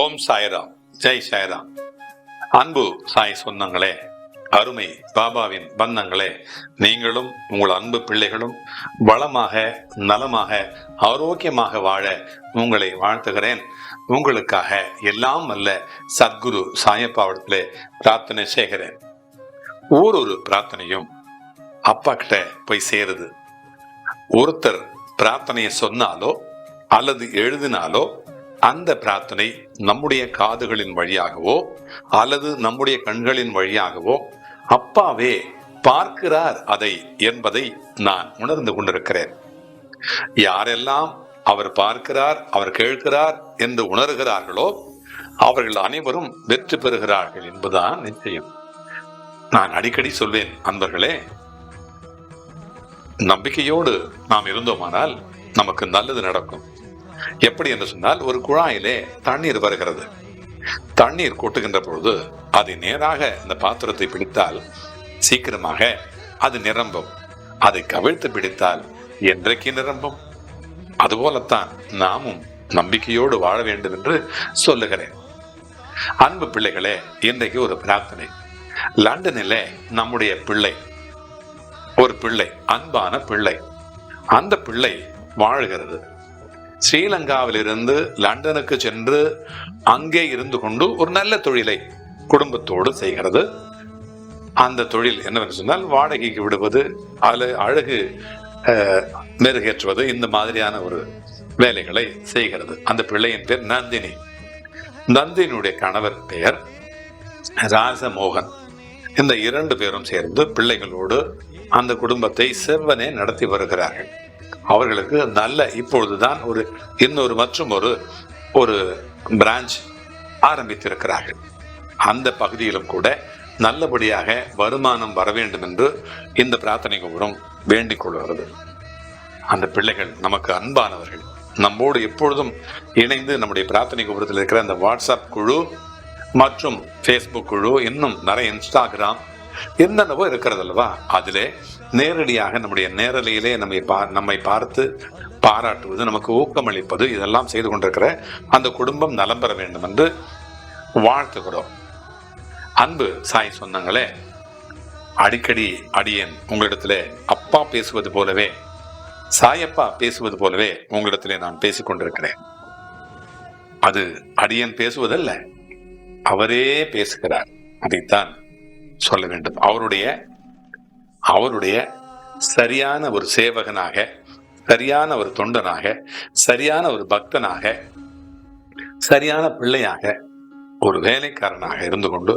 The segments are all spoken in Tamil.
ஓம் சாய்ராம். ஜெய் சாய்ராம். அன்பு சாய் சொந்தங்களே அருமை பாபாவின் பந்தங்களே நீங்களும் உங்கள் அன்பு பிள்ளைகளும் வளமாக நலமாக ஆரோக்கியமாக வாழ உங்களை வாழ்த்துகிறேன். உங்களுக்காக எல்லாம் அல்ல சத்குரு சாயப்பாவடத்திலே பிரார்த்தனை செய்கிறேன். ஒரு பிரார்த்தனையும் அப்பா கிட்ட போய் சேருது. ஒருத்தர் பிரார்த்தனையை சொன்னாலோ அல்லது எழுதினாலோ அந்த பிரார்த்தனை நம்முடைய காதுகளின் வழியாகவோ அல்லது நம்முடைய கண்களின் வழியாகவோ அப்பாவே பார்க்கிறார் அதை என்பதை நான் உணர்ந்து கொண்டிருக்கிறேன். யாரெல்லாம் அவர் பார்க்கிறார் அவர் கேட்கிறார் என்று உணர்கிறார்களோ அவர்கள் அனைவரும் வெற்றி பெறுகிறார்கள் என்பதுதான் நிச்சயம். நான் அடிக்கடி சொல்வேன் அன்பர்களே நம்பிக்கையோடு நாம் இருந்தோமானால் நமக்கு நல்லது நடக்கும். எப்படி என்று சொன்னால் ஒரு குழாயிலே தண்ணீர் வருகிறது. தண்ணீர் கொட்டுகின்ற பொழுது அதை நேராக இந்த பாத்திரத்தை பிடித்தால் சீக்கிரமாக அது நிரம்பும். அதை கவிழ்த்து பிடித்தால் என்றைக்கு நிரம்பும்? அதுபோலத்தான் நாமும் நம்பிக்கையோடு வாழ வேண்டும் என்று சொல்லுகிறேன். அன்பு பிள்ளைகளே இன்றைக்கு ஒரு பிரார்த்தனை. லண்டனிலே நம்முடைய பிள்ளை ஒரு பிள்ளை அன்பான பிள்ளை அந்த பிள்ளை வாழ்கிறது. ஸ்ரீலங்காவிலிருந்து லண்டனுக்கு சென்று அங்கே இருந்து கொண்டு ஒரு நல்ல தொழிலை குடும்பத்தோடு செய்கிறது. அந்த தொழில் என்னவென்று சொன்னால் வாடகைக்கு விடுவது அழு அழகு மெருகேற்றுவது இந்த மாதிரியான ஒரு வேலைகளை செய்கிறது. அந்த பிள்ளையின் பேர் நந்தினி. நந்தினியுடைய கணவர் பெயர் ராசமோகன் இந்த இரண்டு பேரும் சேர்ந்து பிள்ளைகளோடு அந்த குடும்பத்தை செவ்வனே நடத்தி வருகிறார்கள். அவர்களுக்கு நல்ல இப்பொழுதுதான் ஒரு இன்னொரு மற்றும் ஒரு ஒரு பிரான்ச் ஆரம்பித்திருக்கிறார்கள். அந்த பகுதியிலும் கூட நல்லபடியாக வருமானம் வர வேண்டும் என்று இந்த பிரார்த்தனை கூடம் வேண்டிக் கொள்கிறது. அந்த பிள்ளைகள் நமக்கு அன்பானவர்கள் நம்மோடு எப்பொழுதும் இணைந்து நம்முடைய பிரார்த்தனை கோபுரத்தில் இருக்கிற அந்த வாட்ஸ்அப் குழு மற்றும் ஃபேஸ்புக் குழு இன்னும் நிறைய இன்ஸ்டாகிராம் என்னென்னவோ இருக்கிறது அல்லவா? அதிலே நேரடியாக நம்முடைய நேரலையிலே நம்மை பா நம்மை பார்த்து பாராட்டுவது நமக்கு ஊக்கமளிப்பது இதெல்லாம் செய்து கொண்டிருக்கிற அந்த குடும்பம் நலம் பெற வேண்டும் என்று வாழ்த்துகிறோம். அன்பு சாய் சொன்னாங்களே அடிக்கடி அடியேன் உங்களிடத்திலே அப்பா பேசுவது போலவே சாயப்பா பேசுவது போலவே உங்களிடத்திலே நான் பேசிக் கொண்டிருக்கிறேன். அது அடியன் பேசுவதல்ல அவரே பேசுகிறார். அதைத்தான் சொல்ல வேண்டும். அவருடைய அவருடைய சரியான ஒரு சேவகனாக சரியான ஒரு தொண்டனாக சரியான ஒரு பக்தனாக சரியான பிள்ளையாக ஒரு வேலைக்காரனாக இருந்து கொண்டு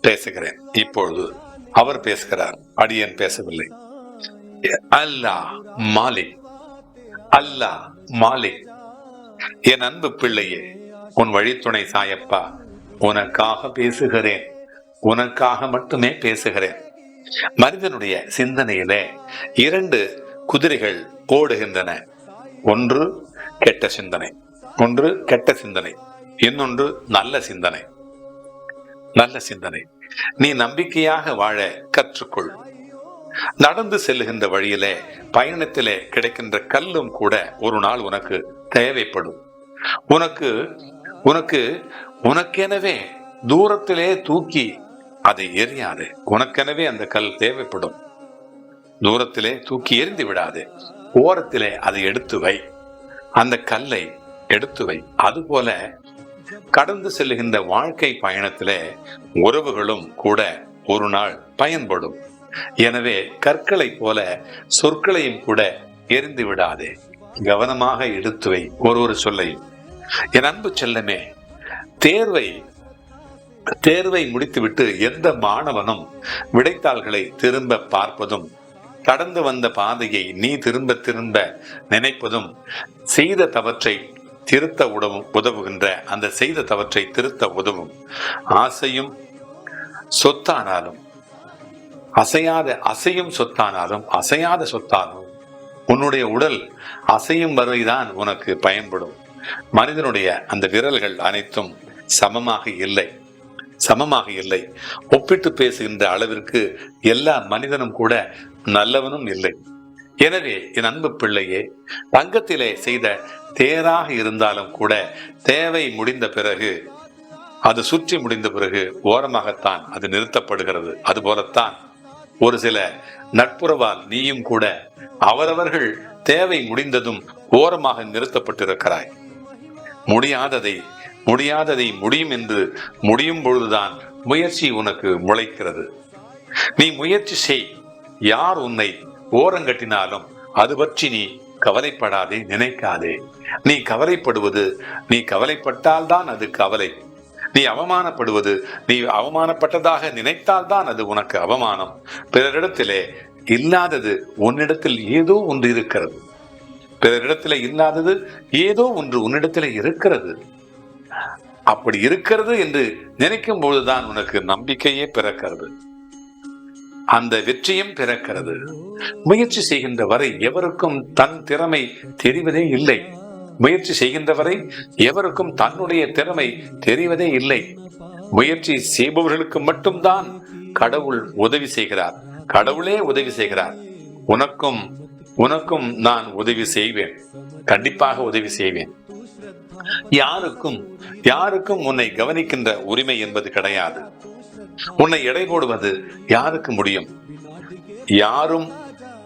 பேசுகிறேன். இப்பொழுது அவர் பேசுகிறார் அடியேன் பேசவில்லை. அல்லாஹ் மாலிக் அல்லாஹ் மாலிக் என் அன்பு பிள்ளையே உன் வழித்துணை சாயப்பா உனக்காக பேசுகிறேன் உனக்காக மட்டுமே பேசுகிறேன். மனிதனுடைய சிந்தனையிலே இரண்டு குதிரைகள் ஓடுகின்றன. ஒன்று கெட்ட சிந்தனை ஒன்று கெட்ட சிந்தனை இன்னொன்று நல்ல சிந்தனை. நல்ல சிந்தனை. நீ நம்பிக்கையாக வாழ கற்றுக்கொள். நடந்து செல்லுகின்ற வழியிலே பயணத்திலே கிடைக்கின்ற கல்லும் கூட ஒரு நாள் உனக்கு தேவைப்படும். உனக்கு உனக்கு உனக்கெனவே தூரத்திலே தூக்கி அதை எரியாது உனக்கெனவே அந்த கல் தேவைப்படும். தூரத்திலே தூக்கி எரிந்து விடாது. ஓரத்திலே அதை எடுத்து வை. அந்த கல்லை எடுத்து வை. அதுபோல கடந்து செல்லுகின்ற வாழ்க்கை பயணத்திலே உறவுகளும் கூட ஒரு நாள் பயன்படும். எனவே கற்களைப் போல சொற்களையும் கூட எரிந்து விடாதே. கவனமாக எடுத்து வை. ஒரு ஒரு சொல்லையும். என் அன்பு செல்லமே தேர்வை தேர்வை முடித்துவிட்டு எந்த மாணவனும் விடைத்தாள்களை திரும்ப பார்ப்பதும் கடந்து வந்த பாதையை நீ திரும்ப திரும்ப நினைப்பதும் செய்த தவற்றை திருத்த உதவும் உதவுகின்ற அந்த செய்த தவற்றை திருத்த உதவும். ஆசையும் சொத்தானாலும் அசையாத அசையும் சொத்தானாலும் அசையாத சொத்தானும் உன்னுடைய உடல் அசையும் வரைதான் உனக்கு பயன்படும். மனிதனுடைய அந்த விரல்கள் அனைத்தும் சமமாக இல்லை. சமமாக இல்லை. ஒப்பிட்டு பேசுகின்ற அளவிற்கு எல்லா மனிதனும் கூட நல்லவனும் இல்லை. எனவே என் அன்பு பிள்ளையே தங்கத்திலே செய்த தேராக இருந்தாலும் கூட தேவை முடிந்த பிறகு அது சுற்றி முடிந்த பிறகு ஓரமாகத்தான் அது நிறுத்தப்படுகிறது. அதுபோலத்தான் ஒரு சில நட்புறவால் நீயும் கூட அவரவர்கள் தேவை முடிந்ததும் ஓரமாக நிறுத்தப்பட்டிருக்கிறாய். முடியாததை முடியாததை முடியும் என்று முடியும் பொழுதுதான் முயற்சி உனக்கு முளைக்கிறது. நீ முயற்சி செய். யார் உன்னை ஓரங்கட்டினாலும் அது பற்றி நீ கவலைப்படாதே நினைக்காதே. நீ கவலைப்படுவது நீ கவலைப்பட்டால்தான் அது கவலை. நீ அவமானப்படுவது நீ அவமானப்பட்டதாக நினைத்தால்தான் அது உனக்கு அவமானம். பிறரிடத்திலே இல்லாதது உன்னிடத்தில் ஏதோ ஒன்று இருக்கிறது. பிறரிடத்திலே இல்லாதது ஏதோ ஒன்று உன்னிடத்திலே இருக்கிறது. அப்படி இருக்கிறது என்று நினைக்கும் பொழுதுதான் உனக்கு நம்பிக்கையே பிறக்கிறது. அந்த வெற்றியும் பிறக்கிறது. முயற்சி செய்கின்ற வரை எவருக்கும் தன் திறமை தெரிவதே இல்லை. முயற்சி செய்கின்ற வரை எவருக்கும் தன்னுடைய திறமை தெரிவதே இல்லை. முயற்சி செய்பவர்களுக்கு மட்டும்தான் கடவுள் உதவி செய்கிறார். கடவுளே உதவி செய்கிறார். உனக்கும் உனக்கும் நான் உதவி செய்வேன். கண்டிப்பாக உதவி செய்வேன். யாருக்கும் யாருக்கும் உன்னை கவனிக்கின்ற உரிமை என்பது கிடையாது. உன்னை எடை போடுவது யாருக்கு முடியும்? யாரும்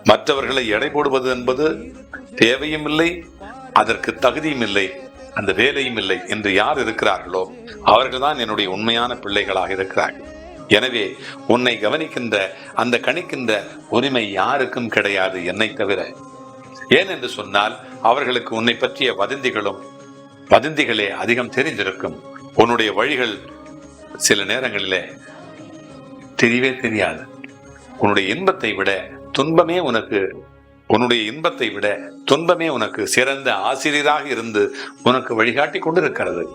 மற்றவர்களை எடை போடுவது என்பது தேவையும் இல்லை அதற்கு தகுதியும் இல்லை அந்த வேலையும் இல்லை என்று யார் இருக்கிறார்களோ அவர்கள்தான் என்னுடைய உண்மையான பிள்ளைகளாக இருக்கிறார்கள். எனவே உன்னை கவனிக்கின்ற அந்த கணிக்கின்ற உரிமை யாருக்கும் கிடையாது என்னை தவிர. ஏன் என்று சொன்னால் அவர்களுக்கு உன்னை பற்றிய வதந்திகளும் வதந்திகளே அதிகம் தெரிந்திருக்கும். உன்னுடைய வழிகள் சில நேரங்களிலே தெரியவே தெரியாது. உன்னுடைய இன்பத்தை விட துன்பமே உனக்கு உன்னுடைய இன்பத்தை விட துன்பமே உனக்கு சிறந்த ஆசிரியராக இருந்து உனக்கு வழிகாட்டி கொண்டிருக்கிறது.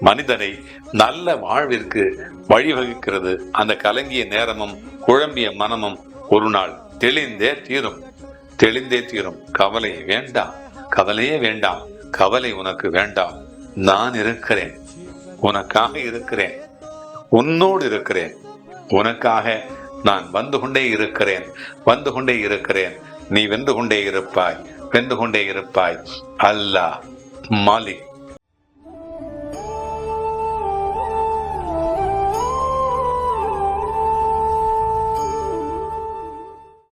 மனிதனை நல்ல வாழ்விற்கு வழிவகுக்கிறது. அந்த கலங்கிய நேரமும் குழம்பிய மனமும் ஒரு நாள் தெளிந்தே தீரும். தெளிந்தே தீரும். கவலை வேண்டாம். கவலையே வேண்டாம். கவலை உனக்கு வேண்டாம். நான் இருக்கிறேன். உனக்காக இருக்கிறேன். உன்னோடு இருக்கிறேன். உனக்காக நான் வந்து கொண்டே இருக்கிறேன். வந்து கொண்டே இருக்கிறேன். நீ வென்று கொண்டே இருப்பாய். வென்று கொண்டே இருப்பாய். அல்லாஹ் மாலிக்.